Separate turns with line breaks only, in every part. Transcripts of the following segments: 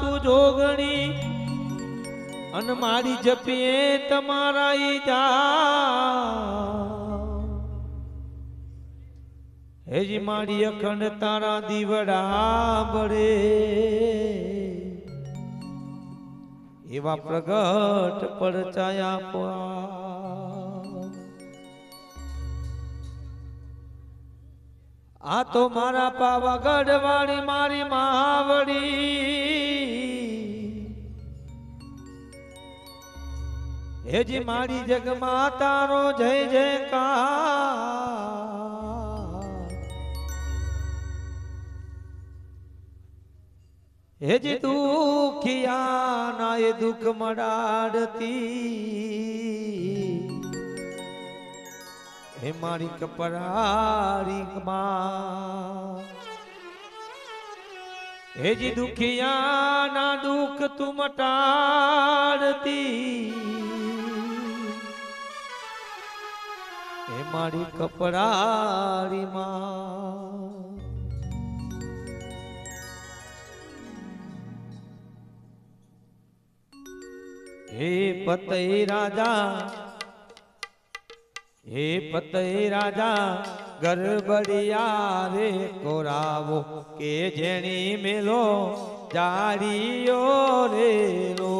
તું જોગણી, અન મારી જપીએ તમારા ઈ જા. હેજી મારી અખંડ તારા દીવડા બળે. એવા પ્રગટ પડચાયા પા આ તો મારા પાવાગઢ વાળી મારી માવડી. હેજી મારી જગ તારો જય જયકાર. હેજી દુખિયા ના એ દુઃખ મડાડતી. હે મારી કપરારી માં. હેજી દુખિયા ના દુઃખ તું મટાડતી. હે મારી કપડારી માં હે પતય રાજા, હે પતય રાજા, ગરબડિયા રે કોરાવો કે જેણી મેલો જાડીયો રે લો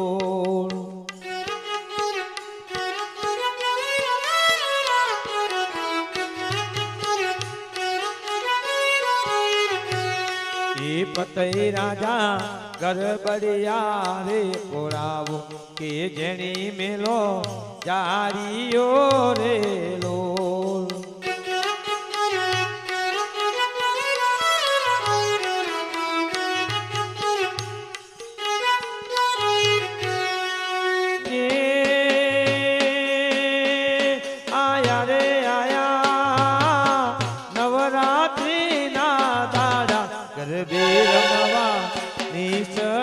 પતય રાજા ગરબડિયા રે પોરાવો કે જેણી મેલો જાડીયો રે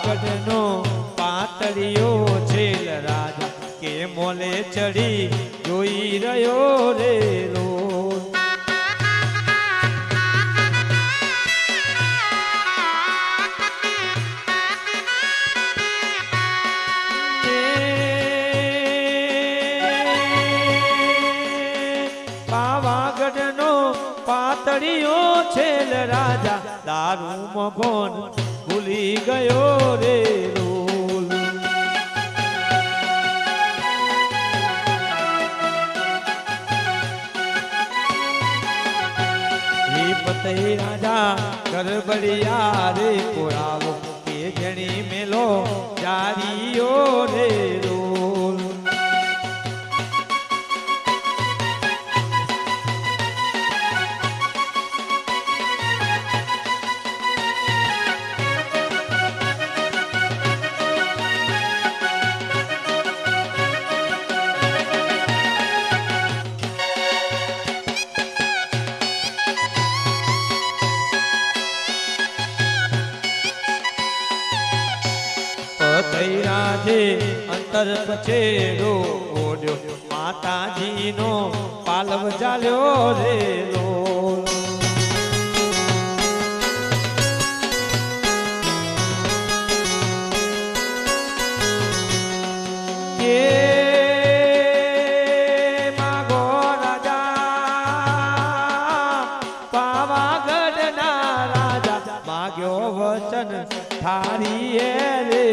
પાવાગઢનો પાતળીઓ છેલ રાજ કે મોલે ચડી જોઈ રહ્યો રે રો પાતળિયો છેલ રાજા દારૂ મગોન ભૂલી ગયો હે પતય રાજા ગરબડિયા રે કોરાવો કે જણી મેલો જારીઓ રે રોલ પતઈ અંતર પછેડો ઓડ્યો માતાજીનો પાલવ ચાલ્યો રે લો કે લાગ્યો વચન થારી એ રે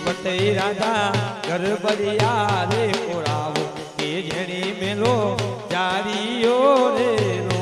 પતઈ રાધા ગરબરિયા રે કોરાવો કે જેણી મેલો જારીઓ રે રો